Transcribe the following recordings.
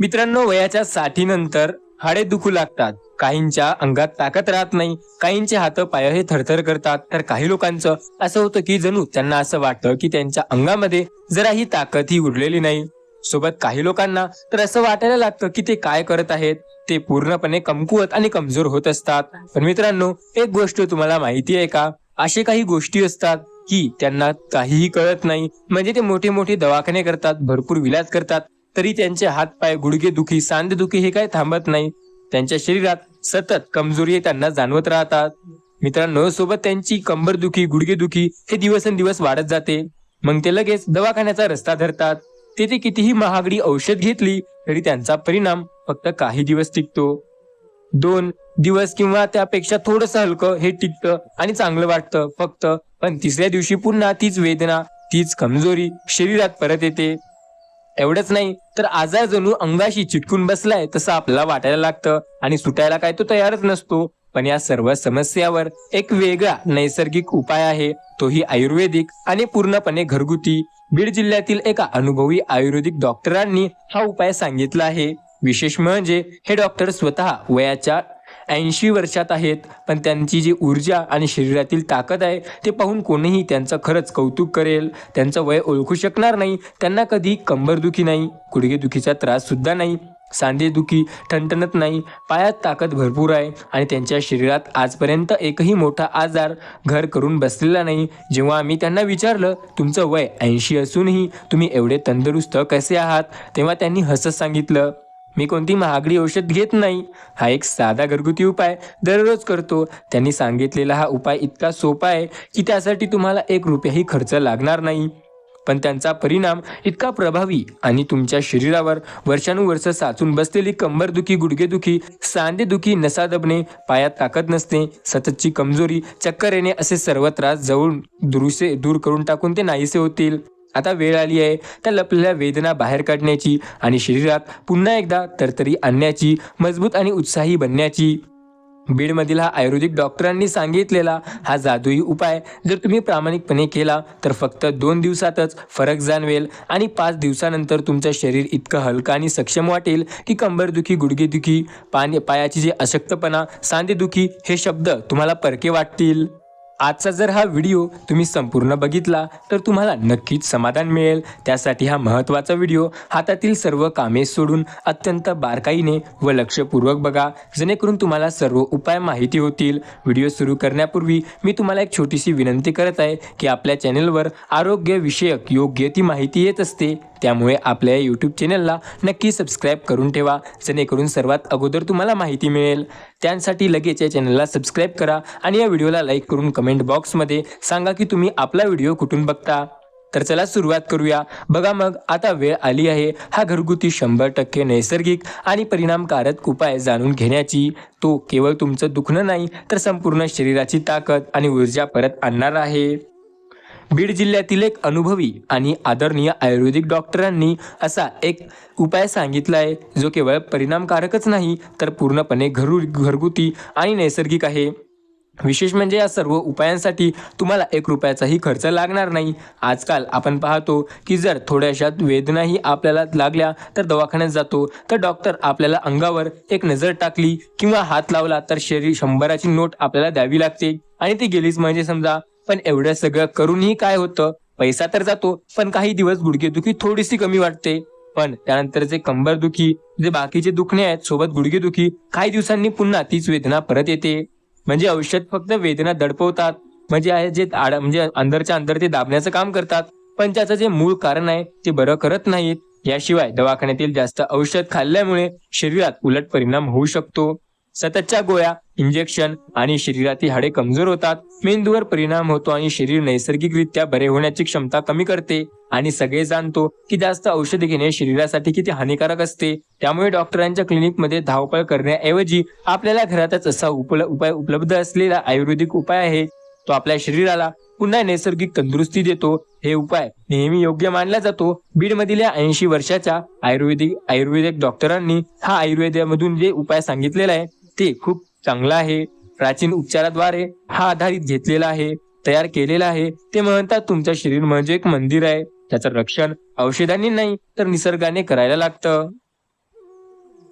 मित्रांनो वयाच्या साठीनंतर हाडे दुखू लागतात. काहींच्या अंगात ताकद राहत नाही काहींचे हात पाय हे थरथर करतात. तर काही लोकांचं असं होतं की जणू त्यांना असं वाटतं की त्यांच्या अंगामध्ये जराही ताकद ही उरलेली नाही. सोबत काही लोकांना तर असं वाटायला लागतं की ते काय करत आहेत? ते पूर्णपणे कमकुवत आणि कमजोर होत असतात. पण मित्रांनो एक गोष्ट तुम्हाला माहिती आहे का? असे काही गोष्टी असतात की त्यांना काहीही कळत नाही. म्हणजे ते मोठे मोठे दवाखाने करतात भरपूर विलाज करतात. तरी त्यांचे हात पाय गुडघे दुखी सांधे दुखी हे काय थांबत नाही. त्यांच्या शरीरात सतत कमजोरी हे त्यांना जाणवत राहतात. मित्रांनो सोबत त्यांची कंबर दुखी गुडघे दुखी हे दिवसेंदिवस वाढत जाते. मग ते लगेच दवाखान्याचा रस्ता धरतात. तेथे कितीही महागडी औषध घेतली तरी त्यांचा परिणाम फक्त काही दिवस टिकतो. दोन दिवस किंवा त्यापेक्षा थोडस हलकं हे टिकतं आणि चांगलं वाटतं फक्त. पण तिसऱ्या दिवशी पुन्हा तीच वेदना तीच कमजोरी शरीरात परत येते. एवढंच नाही तर आजार जणू अंगाशी चिटकून बसलाय तसं आपल्याला वाटायला लागतं. आणि सुटायला काय तो तयारच नसतो. पण या सर्व समस्यावर एक वेगळा नैसर्गिक उपाय आहे. तोही आयुर्वेदिक आणि पूर्णपणे घरगुती. बीड जिल्ह्यातील एका अनुभवी आयुर्वेदिक डॉक्टरांनी हा उपाय सांगितला आहे. विशेष म्हणजे हे डॉक्टर स्वतः वयाच्या ऐंशी वर्षात आहेत पण त्यांची जी ऊर्जा आणि शरीरातील ताकद आहे ते पाहून कोणीही त्यांचं खरंच कौतुक करेल त्यांचं वय ओळखू शकणार नाही त्यांना कधी कंबरदुखी नाही गुडघेदुखीचा त्राससुद्धा नाही सांधेदुखी ठणठणत नाही पायात ताकद भरपूर आहे आणि त्यांच्या शरीरात आजपर्यंत एकही मोठा आजार घर करून बसलेला नाही. जेव्हा आम्ही त्यांना विचारलं तुमचं वय ऐंशी असूनही तुम्ही एवढे तंदुरुस्त कसे आहात? तेव्हा त्यांनी हसत सांगितलं मी कोणती महागडी औषध घेत नाही. हा एक साधा घरगुती उपाय दररोज करतो. त्यांनी सांगितलेला हा उपाय इतका सोपा आहे की त्यासाठी तुम्हाला एक रुपयाही खर्च लागणार नाही. पण त्यांचा परिणाम इतका प्रभावी आणि तुमच्या शरीरावर वर्षानुवर्ष साचून बसलेली कंबरदुखी गुडघेदुखी सांधेदुखी नसा दबणे पायात ताकद नसणे सततची कमजोरी चक्कर येणे असे सर्व त्रास जवळून दुरुसे दूर करून टाकून ते नाहीसे होतील. आता वेळ आली आहे. त्या लपलेल्या वेदना बाहेर काढण्याची आणि शरीरात पुन्हा एकदा तरतरी आणण्याची मजबूत आणि उत्साही बनण्याची. बीडमधील हा आयुर्वेदिक डॉक्टरांनी सांगितलेला हा जादुई उपाय जर तुम्ही प्रामाणिकपणे केला तर फक्त दोन दिवसातच फरक जाणवेल आणि पाच दिवसानंतर तुमचं शरीर इतकं हलकं आणि सक्षम वाटेल की कंबरदुखी गुडघेदुखी पाणी पायाची जे अशक्तपणा सांधेदुखी हे शब्द तुम्हाला परके वाटतील. आजचा जर हा व्हिडिओ तुम्ही संपूर्ण बघितला तर तुम्हाला नक्कीच समाधान मिळेल. त्यासाठी हा महत्त्वाचा व्हिडिओ हातातील सर्व कामे सोडून अत्यंत बारकाईने व लक्षपूर्वक बघा. जेणेकरून तुम्हाला सर्व उपाय माहिती होतील. व्हिडिओ सुरू करण्यापूर्वी मी तुम्हाला एक छोटीशी विनंती करत आहे की आपल्या चॅनेलवर आरोग्यविषयक योग्य ती माहिती येत असते. त्यामुळे आपल्या यूट्यूब चॅनलला नक्की सबस्क्राईब करून ठेवा. जेणेकरून सर्वात अगोदर तुम्हाला माहिती मिळेल. त्यासाठी लगेच या चॅनलला सबस्क्राईब करा आणि या व्हिडिओला लाईक करून कमेंट बॉक्समध्ये सांगा की तुम्ही आपला व्हिडिओ कुठून बघता. तर चला सुरुवात करूया. बघा मग आता वेळ आली आहे. हा घरगुती शंभर टक्के नैसर्गिक आणि परिणामकारक उपाय जाणून घेण्याची. तो केवळ तुमचं दुखणं नाही तर संपूर्ण शरीराची ताकद आणि ऊर्जा परत आणणार आहे. बीड जिल्ह्यातील एक अनुभवी आणि आदरणीय आयुर्वेदिक डॉक्टरांनी असा एक उपाय सांगितला आहे जो केवळ परिणामकारकच नाही तर पूर्णपणे घरू घरगुती आणि नैसर्गिक आहे. विशेष म्हणजे या सर्व उपायांसाठी तुम्हाला एक रुपयाचाही खर्च लागणार नाही. आजकाल आपण पाहतो की जर थोड्याशात वेदनाही आपल्याला लागल्या तर दवाखान्यात जातो तर डॉक्टर आपल्याला अंगावर एक नजर टाकली किंवा हात लावला तर शरीर शंभराची नोट आपल्याला द्यावी लागते. आणि ती गेलीच म्हणजे समजा पण एवढं सगळं करूनही काय होतं? पैसा तर जातो पण काही दिवस गुडघेदुखी थोडीशी कमी वाटते. पण त्यानंतर जे कंबरदुखी जे बाकीचे दुखणे आहेत सोबत गुडघेदुखी काही दिवसांनी पुन्हा तीच वेदना परत येते. म्हणजे औषध फक्त वेदना दडपवतात. म्हणजे आहे जे म्हणजे अंदरच्या अंदर ते दाबण्याचं काम करतात. पण त्याचं जे मूळ कारण आहे ते बरं करत नाहीत. याशिवाय दवाखान्यातील जास्त औषध खाल्ल्यामुळे शरीरात उलट परिणाम होऊ शकतो. सततच्या गोळ्या इंजेक्शन आणि शरीरातील हाडे कमजोर होतात. मेंदूवर परिणाम होतो आणि शरीर नैसर्गिकरित्या बरे होण्याची क्षमता कमी करते आणि सगळे जाणतो की जास्त औषध घेणे शरीरासाठी किती हानिकारक असते. त्यामुळे डॉक्टरांच्या क्लिनिकमध्ये धावपळ करण्याऐवजी आपल्याला घरातच असा उपल उपाय उपलब्ध असलेला आयुर्वेदिक उपाय आहे. तो आपल्या शरीराला पुन्हा नैसर्गिक तंदुरुस्ती देतो. हे उपाय नेहमी योग्य मानला जातो. बीड मधील ऐंशी वर्षाच्या आयुर्वेदिक आयुर्वेदिक डॉक्टरांनी हा आयुर्वेदामधून जे उपाय सांगितलेला आहे ते खूप चांगला आहे. प्राचीन उपचाराद्वारे हा आधारित घेतलेला आहे तयार केलेला आहे. ते म्हणतात तुमचं शरीर म्हणजे एक मंदिर आहे. त्याचं रक्षण औषधांनी नाही तर निसर्गाने करायला लागतं.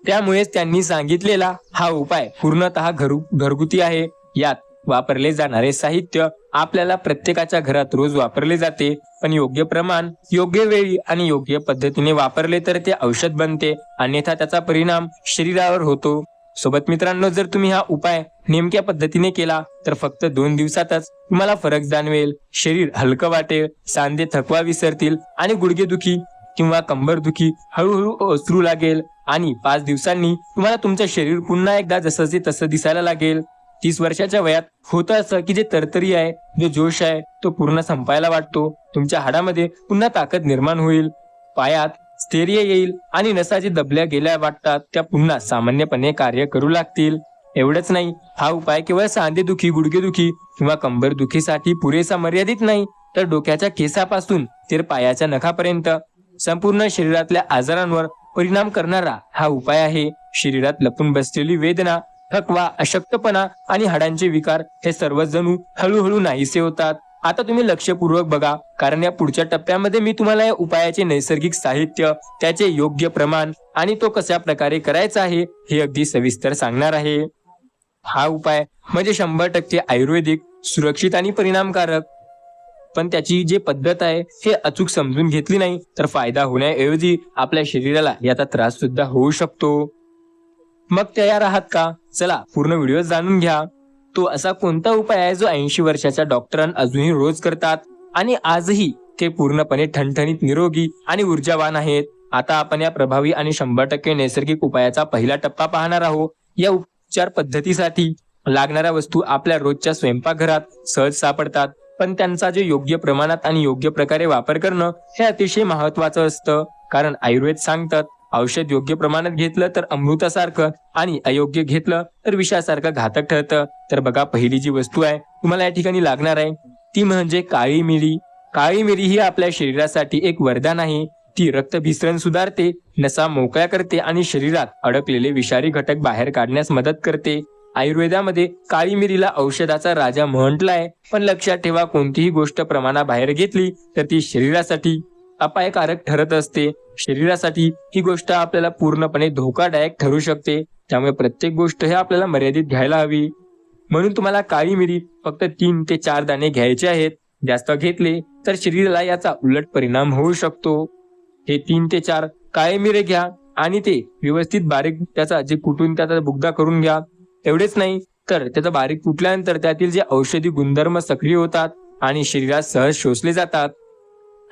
त्यामुळेच त्यांनी सांगितलेला हा उपाय पूर्णतः घरू घरगुती आहे. यात वापरले जाणारे साहित्य आपल्याला प्रत्येकाच्या घरात रोज वापरले जाते पण योग्य प्रमाण योग्य वेळी आणि योग्य पद्धतीने वापरले तर ते औषध बनते. अन्यथा त्याचा परिणाम शरीरावर होतो. सोबत मित्रांनो जर तुम्ही हा उपाय नेमक्या पद्धतीने केला तर फक्त दोन दिवसातच तुम्हाला फरक जाणवेल. शरीर हलकं वाटेल सांधे थकवा विसरतील आणि गुडघेदुखी किंवा कंबरदुखी हळूहळू ओसरू लागेल आणि पाच दिवसांनी तुम्हाला तुमचं शरीर पुन्हा एकदा जसंचे तसं दिसायला लागेल. तीस वर्षाच्या वयात होतं असं की जे तरतरी आहे जो जोश आहे तो पूर्ण संपायला वाटतो. तुमच्या हाडामध्ये पुन्हा ताकद निर्माण होईल. पायात स्थैर्य येईल आणि नसाची दबल्या गेल्या वाटतात त्या पुन्हा सामान्यपणे कार्य करू लागतील. एवढंच नाही हा उपाय केवळ सांधेदुखी गुडघेदुखी किंवा कंबरदुखीसाठी पुरेसा मर्यादित नाही तर डोक्याच्या केसापासून ते पायाच्या नखापर्यंत. संपूर्ण शरीरातल्या आजारांवर परिणाम करणारा हा उपाय आहे. शरीरात लपून बसलेली वेदना थकवा अशक्तपणा आणि हाडांचे विकार हे सर्व जणू हळूहळू नाहीसे होतात. आता तुम्ही लक्षपूर्वक बघा कारण या पुढच्या टप्प्यामध्ये मी तुम्हाला या उपायाचे नैसर्गिक साहित्य त्याचे योग्य प्रमाण आणि तो कशा प्रकारे करायचा आहे हे अगदी सविस्तर सांगणार आहे. हा उपाय म्हणजे शंभर टक्के आयुर्वेदिक सुरक्षित आणि परिणामकारक. पण त्याची जी पद्धत आहे हे अचूक समजून घेतली नाही तर फायदा होण्याऐवजी आपल्या शरीराला याचा त्रास सुद्धा होऊ शकतो. मग तयार आहात का? चला पूर्ण व्हिडिओ जाणून घ्या. तो असा कोणता उपाय आहे जो ऐंशी वर्षाच्या डॉक्टरां अजूनही रोज करतात? आणि आजही ते पूर्णपणे ठणठणीत निरोगी आणि ऊर्जावान आहेत. आता आपण या प्रभावी आणि शंभर टक्के नैसर्गिक उपायाचा पहिला टप्पा पाहणार आहोत. या उपचार पद्धतीसाठी लागणाऱ्या वस्तू आपल्या रोजच्या स्वयंपाकघरात सहज सापडतात. पण त्यांचा जे योग्य प्रमाणात आणि योग्य प्रकारे वापर करणं हे अतिशय महत्वाचं असतं. कारण आयुर्वेद सांगतात औषध योग्य प्रमाणात घेतलं तर अमृतासारखं आणि अयोग्य घेतलं तर विषासारखं घातक ठरतं. तर बघा पहिली जी वस्तू आहे तुम्हाला या ठिकाणी लागणार आहे. ती म्हणजे काळी मिरी. काळी मिरी ही आपल्या शरीरासाठी एक वरदान आहे. ती रक्तभिसरण सुधारते नसा मोकळ्या करते आणि शरीरात अडकलेले विषारी घटक बाहेर काढण्यास मदत करते. आयुर्वेदामध्ये काळी मिरीला औषधाचा राजा म्हटलाय पण लक्षात ठेवा कोणतीही गोष्ट प्रमाणाबाहेर घेतली तर ती शरीरासाठी अपायकारक ठरत असते. शरीरासाठी ही गोष्ट आपल्याला पूर्णपणे धोकादायक ठरू शकते. त्यामुळे प्रत्येक गोष्ट हे आपल्याला मर्यादित घ्यायला हवी. म्हणून तुम्हाला काळी मिरी फक्त तीन ते चार दाणे घ्यायचे आहेत. जास्त घेतले तर शरीराला याचा उलट परिणाम होऊ शकतो. हे तीन ते चार काळे मिरे घ्या आणि ते व्यवस्थित बारीक त्याचा जे कुटून त्याचा बुगदा करून घ्या. एवढेच नाही तर त्याचा बारीक कुटल्यानंतर त्यातील जे औषधी गुणधर्म सक्रिय होतात आणि शरीरात सहज शोषले जातात.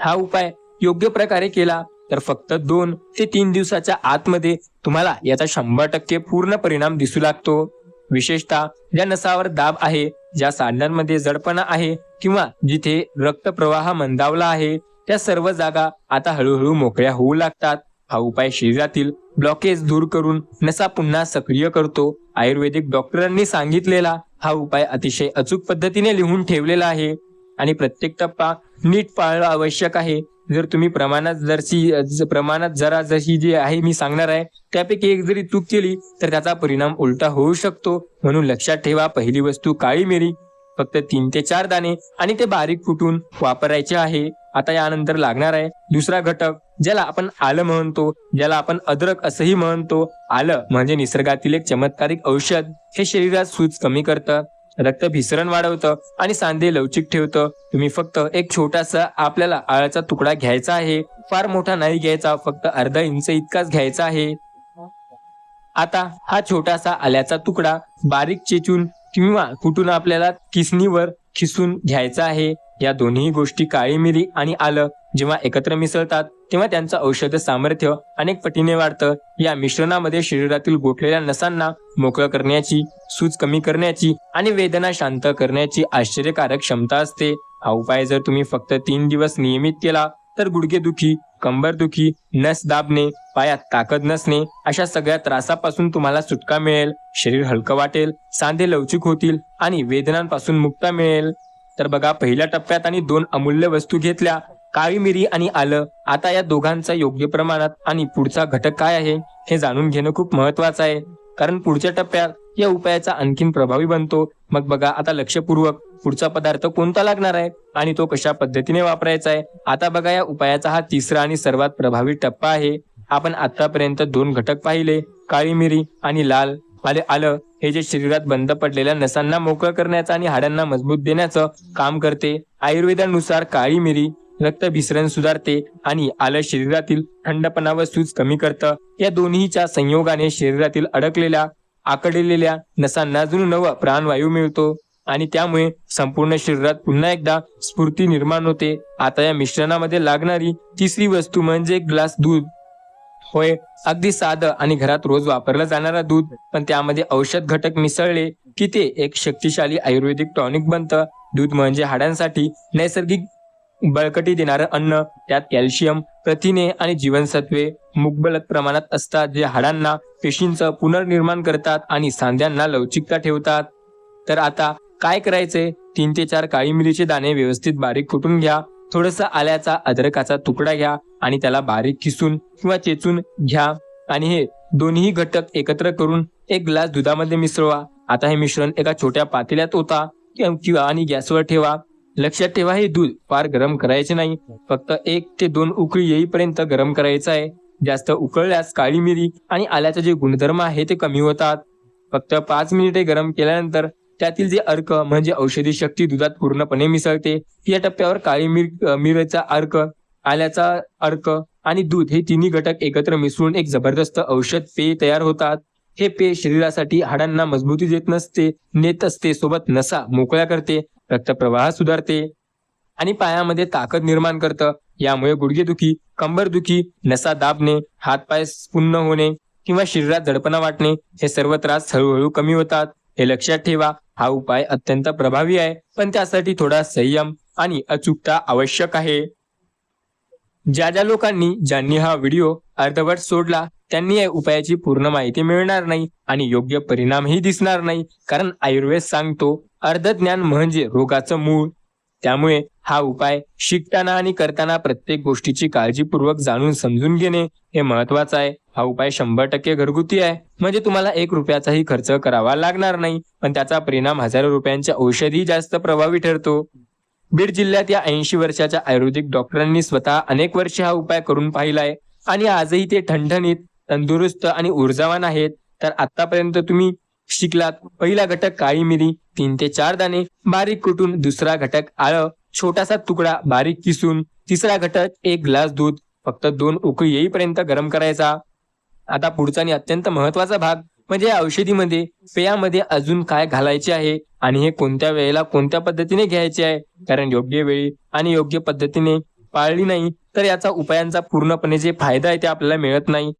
हा उपाय योग्य प्रकारे केला तर फक्त दोन ते तीन दिवसाच्या आतमध्ये तुम्हाला याचा शंभर टक्के पूर्ण परिणाम दिसू लागतो. विशेषतः ज्या नसावर दाब आहे ज्या सांध्यांमध्ये जडपणा आहे किंवा जिथे रक्तप्रवाह मंदावला आहे त्या सर्व जागा आता हळूहळू मोकळ्या होऊ लागतात. हा उपाय शरीरातील ब्लॉकेज दूर करून नसा पुन्हा सक्रिय करतो. आयुर्वेदिक डॉक्टरांनी सांगितलेला हा उपाय अतिशय अचूक पद्धतीने लिहून ठेवलेला आहे. आणि प्रत्येक टप्पा नीट पाळणं आवश्यक आहे. जर तुम्ही प्रमाणात जरशी प्रमाणात जरा जशी जी आहे मी सांगणार आहे त्यापैकी एक जरी चूक केली तर त्याचा परिणाम उलटा होऊ शकतो. म्हणून लक्षात ठेवा पहिली वस्तू काळी मिरी फक्त तीन ते चार दाणे आणि ते बारीक फुटून वापरायचे आहे. आता यानंतर लागणार आहे दुसरा घटक ज्याला आपण आलं म्हणतो. ज्याला आपण अद्रक असंही म्हणतो. आलं म्हणजे निसर्गातील एक चमत्कारिक औषध. हे शरीरात सूज कमी करतं. रक्तभिसरण वाढवतं आणि सांधे लवचिक ठेवतं. तुम्ही फक्त एक छोटासा आपल्याला आळाचा तुकडा घ्यायचा आहे. फार मोठा नाही घ्यायचा फक्त अर्धा इंच इतकाच घ्यायचा आहे. आता हा छोटासा आल्याचा तुकडा बारीक चेचून किंवा कुठून आपल्याला किसनीवर खिसून घ्यायचा आहे. या दोन्ही गोष्टी काळी मिरी आणि आलं जेव्हा एकत्र मिसळतात तेव्हा त्यांचं औषध सामर्थ्य अनेक पटीने वाढतं. या मिश्रणामध्ये शरीरातील गोठलेल्या नसांना मोकळं करण्याची सूज कमी करण्याची आणि वेदना शांत करण्याची आश्चर्यकारक क्षमता असते. हा उपाय जर तुम्ही फक्त तीन दिवस नियमित केला तर गुडघेदुखी कंबरदुखी नस दाबणे पायात ताकद नसणे अशा सगळ्या त्रासापासून तुम्हाला सुटका मिळेल शरीर हलकं वाटेल सांधे लवचिक होतील आणि वेदनांपासून मुक्ता मिळेल. तर बघा पहिल्या टप्प्यात आणि दोन अमूल्य वस्तू घेतल्या काळी मिरी आणि आलं आता या दोघांचा योग्य प्रमाणात आणि पुढचा घटक काय आहे हे जाणून घेणं खूप महत्वाचं आहे. कारण पुढच्या टप्प्यात या उपायाचा आणखीन प्रभावी बनतो. मग बघा आता लक्षपूर्वक पुढचा पदार्थ कोणता लागणार आहे आणि तो कशा पद्धतीने वापरायचा आहे. आता बघा या उपायाचा हा तिसरा आणि सर्वात प्रभावी टप्पा आहे. आपण आतापर्यंत दोन घटक पाहिले काळी मिरी आणि लाल. आले आलं हे जे शरीरात बंद पडलेल्या नसांना मोकळं करण्याचं आणि हाडांना मजबूत देण्याचं काम करते. आयुर्वेदानुसार काळी मिरी रक्तभिसरण सुधारते आणि आलं शरीरातील थंडपणा व सूज कमी करतं. या दोन्हीच्या संयोगाने शरीरातील अडकलेल्या आकडलेल्या नसांना अजून नव प्राणवायू मिळतो आणि त्यामुळे संपूर्ण शरीरात पुन्हा एकदा स्फूर्ती निर्माण होते. आता या मिश्रणामध्ये लागणारी तिसरी वस्तू म्हणजे ग्लास दूध. होय अगदी साधं आणि घरात रोज वापरलं जाणारा दूध पण त्यामध्ये औषध घटक मिसळले की ते एक शक्तिशाली आयुर्वेदिक टॉनिक बनतं. दूध म्हणजे हाडांसाठी नैसर्गिक बळकटी देणारं अन्न त्यात कॅल्शियम प्रथिने आणि जीवनसत्वे मुबलक प्रमाणात असतात जे हाडांना पेशींचं पुनर्निर्माण करतात आणि सांध्यांना लवचिकता ठेवतात. तर आता काय करायचे तीन ते चार काळी मिरीचे दाणे व्यवस्थित बारीक कुटून घ्या. थोडस आल्याचा अद्रकाचा तुकडा घ्या आणि त्याला बारीक किसून किंवा चेचून घ्या. आणि हे दोन्ही घटक एकत्र करून एक ग्लास दुधामध्ये मिसळवा. आता हे मिश्रण एका छोट्या पातेल्यात होता किंवा किंवा आणि गॅसवर ठेवा. लक्षात ठेवा हे दूध फार गरम करायचे नाही. फक्त एक ते दोन उकळी येईपर्यंत गरम करायचं आहे. जास्त उकळल्यास काळी मिरी आणि आल्याचे जे गुणधर्म आहे ते कमी होतात. फक्त पाच मिनिटे गरम केल्यानंतर त्यातील जे अर्क म्हणजे औषधी शक्ती दुधात पूर्णपणे मिसळते या टप्प्यावर काळी मिर मिरचा अर्क आल्याचा अर्क आणि दूध हे तिन्ही घटक एकत्र मिसळून एक जबरदस्त औषध पेय तयार होतात. हे पेय शरीरासाठी हाडांना मजबूती देत नसते नेत असते सोबत नसा मोकळ्या करते. रक्तप्रवाह सुधारते. आणि पायामध्ये ताकद निर्माण करतं. यामुळे गुडघेदुखी कंबरदुखी नसा दाबणे हातपाय पुन्न होणे किंवा शरीरात दडपणा वाटणे हे सर्व त्रास हळूहळू कमी होतात. हे लक्षात ठेवा हा उपाय अत्यंत प्रभावी आहे. पण त्यासाठी थोडा संयम आणि अचूकता आवश्यक आहे. ज्या ज्या लोकांनी ज्यांनी हा व्हिडिओ अर्धवट सोडला त्यांनी या उपायाची पूर्ण माहिती मिळणार नाही आणि योग्य परिणामही दिसणार नाही. कारण आयुर्वेद सांगतो अर्धज्ञान म्हणजे रोगाचं मूळ. त्यामुळे हा उपाय शिकताना आणि करताना प्रत्येक गोष्टीची काळजीपूर्वक जाणून समजून घेणे हे महत्वाचं आहे. हा उपाय शंभर टक्के घरगुती आहे. म्हणजे तुम्हाला एक रुपयाचाही खर्च करावा लागणार नाही पण त्याचा परिणाम हजारो रुपयांच्या औषधी जास्त प्रभावी ठरतो. बीड जिल्ह्यात या ऐंशी वर्षाच्या आयुर्वेदिक डॉक्टरांनी स्वतः अनेक वर्षे हा उपाय करून पाहिलाय आणि आजही ते ठणठणीत तंदुरुस्त आणि ऊर्जावान आहेत. तर आतापर्यंत तुम्ही शिकलात पहिला घटक काळी मिरी तीन ते चार दाणे बारीक कुटून दुसरा घटक आळं छोटासा तुकडा बारीक किसून तिसरा घटक एक ग्लास दूध फक्त दोन उकळी येईपर्यंत गरम करायचा. आता पुढचा आणि अत्यंत महत्त्वाचा भाग म्हणजे औषधीमध्ये पेयामध्ये अजून काय घालायचे आहे आणि हे कोणत्या वेळेला कोणत्या पद्धतीने घ्यायचे आहे? कारण योग्य वेळी आणि योग्य पद्धतीने पाळली नाही तर याचा उपायांचा पूर्णपणे जे फायदा आहे ते आपल्याला मिळत नाही.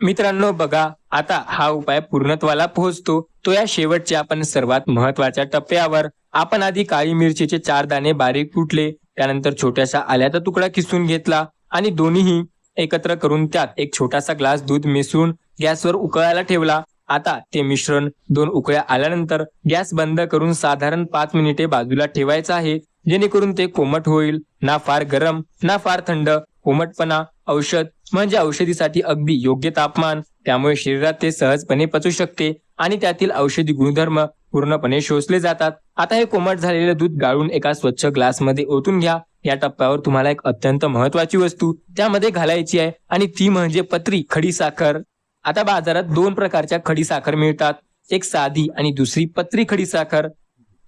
मित्रांनो बघा आता हा उपाय पूर्णत्वाला पोहोचतो. तो या शेवटच्या पण सर्वात महत्त्वाच्या टप्प्यावर. आपण आधी काळी मिरचीचे चार दाणे बारीक कुटले त्यानंतर छोट्याशा आल्याचा तुकडा किसून घेतला आणि दोन्हीही एकत्र करून त्यात एक छोटासा ग्लास दूध मिसळून गॅसवर उकळायला ठेवला. आता ते मिश्रण दोन उकळ्या आल्यानंतर गॅस बंद करून साधारण पाच मिनिटे बाजूला ठेवायचं आहे जेणेकरून ते कोमट होईल. ना फार गरम ना फार थंड कोमटपणा औषध म्हणजे औषधीसाठी अगदी योग्य तापमान त्यामुळे शरीरात ते सहजपणे पचू शकते आणि त्यातील औषधी गुणधर्म पूर्णपणे शोषले जातात. आता हे कोमट झालेले दूध गाळून एका स्वच्छ ग्लासमध्ये ओतून घ्या. या टप्प्यावर तुम्हाला एक अत्यंत महत्वाची वस्तू त्यामध्ये घालायची आहे आणि ती म्हणजे पत्री खडी साखर. आता बाजारात दोन प्रकारच्या खडी साखर मिळतात. एक साधी आणि दुसरी पत्री खडी साखर.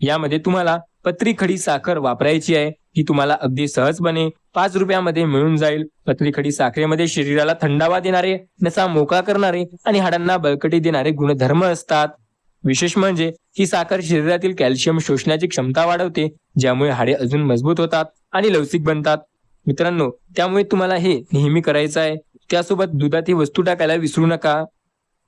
यामध्ये तुम्हाला पत्री खडी साखर वापरायची आहे. ही तुम्हाला अगदी सहजपणे पाच रुपयामध्ये मिळून जाईल. पत्री खडी साखरेमध्ये शरीराला थंडावा देणारे नसा मोकळा करणारे आणि हाडांना बळकटी देणारे गुणधर्म असतात. विशेष म्हणजे ही साखर शरीरातील कॅल्शियम शोषण्याची क्षमता वाढवते ज्यामुळे हाडे अजून मजबूत होतात आणि लवचिक बनतात. मित्रांनो त्यामुळे तुम्हाला हे नेहमी करायचं आहे. त्यासोबत दुधात ही वस्तू टाकायला विसरू नका.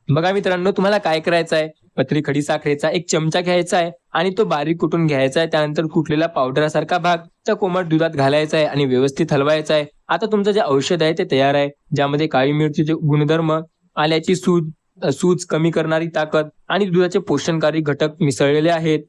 बघा मित्रांनो तुम्हाला काय करायचं आहे? पत्री खडी साखरेचा एक चमचा घ्यायचा आहे आणि तो बारीक कुटून घ्यायचा आहे. त्यानंतर कुटलेला पावडरासारखा भाग त्या कोमट दुधात घालायचा आहे आणि व्यवस्थित हलवायचा आहे. आता तुमचं जे औषध आहे ते तयार आहे. ज्यामध्ये काळी मिरचीचे गुणधर्म आल्याची सूज सूज कमी करणारी ताकद आणि दुधाचे पोषणकारी घटक मिसळलेले आहेत.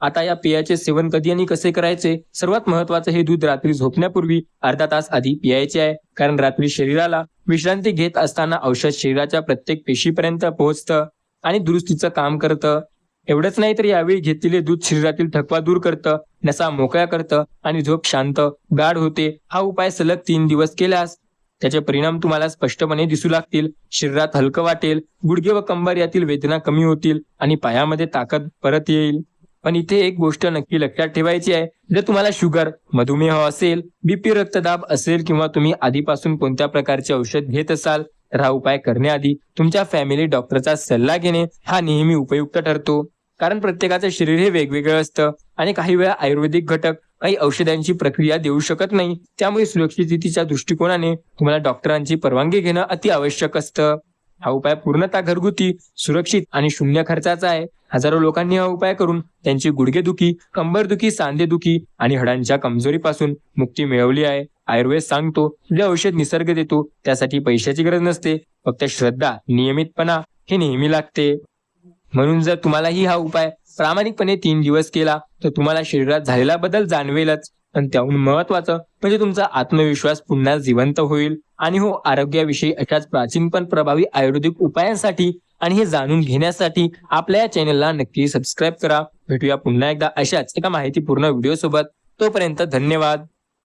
आता या पेयाचे सेवन कधी आणि कसे करायचे? सर्वात महत्वाचं हे दूध रात्री झोपण्यापूर्वी अर्धा तास आधी पियायचे आहे. कारण रात्री शरीराला विश्रांती घेत असताना औषध शरीराच्या प्रत्येक पेशीपर्यंत पोहोचतं. आणि दुरुस्तीचं काम करतं. एवढंच नाही तर यावेळी घेतलेले दूध शरीरातील थकवा दूर करतं नसा मोकळ्या करतं आणि झोप शांत गाढ होते. हा उपाय सलग तीन दिवस केल्यास त्याचे परिणाम तुम्हाला स्पष्टपणे दिसू लागतील. शरीरात हलकं वाटेल गुडघे व कंबर यातील वेदना कमी होतील आणि पायामध्ये ताकद परत येईल. पण इथे एक गोष्ट नक्की लक्षात ठेवायची आहे. जर तुम्हाला शुगर मधुमेह असेल बीपी रक्तदाब असेल किंवा तुम्ही आधीपासून कोणत्या प्रकारचे औषध घेत असाल हा उपाय करण्याआधी तुमच्या फॅमिली डॉक्टरचा सल्ला घेणे हा नेहमी उपयुक्त ठरतो. कारण प्रत्येकाचं शरीर हे वेगवेगळं असतं आणि काही वेळा आयुर्वेदिक घटक काही औषधांची प्रक्रिया देऊ शकत नाही. त्यामुळे सुरक्षिततेच्या दृष्टिकोनाने तुम्हाला डॉक्टरांची परवानगी घेणं अति आवश्यक असतं. हा उपाय पूर्णतः घरगुती सुरक्षित आणि शून्य खर्चाचा आहे. हजारो लोकांनी हा उपाय करून त्यांची गुडघेदुखी कंबरदुखी सांधेदुखी आणि हडांच्या कमजोरीपासून मुक्ती मिळवली आहे. आयुर्वेद सांगतो जे औषध निसर्ग देतो त्यासाठी पैशाची गरज नसते. फक्त श्रद्धा नियमितपणा हे नेहमी लागते. म्हणून जर तुम्हालाही हा उपाय प्रामाणिकपणे तीन दिवस केला तर तुम्हाला शरीरात झालेला बदल जाणवेलच. आणि त्याहून महत्वाचं म्हणजे तुमचा आत्मविश्वास पुन्हा जिवंत होईल. आणि हो आरोग्याविषयी अशाच प्राचीन पण प्रभावी आयुर्वेदिक उपायांसाठी आणि हे जाणून घेण्यासाठी आपल्या या चॅनलला नक्की सबस्क्राईब करा. भेटूया पुन्हा एकदा अशाच एका माहितीपूर्ण व्हिडिओ सोबत तोपर्यंत धन्यवाद.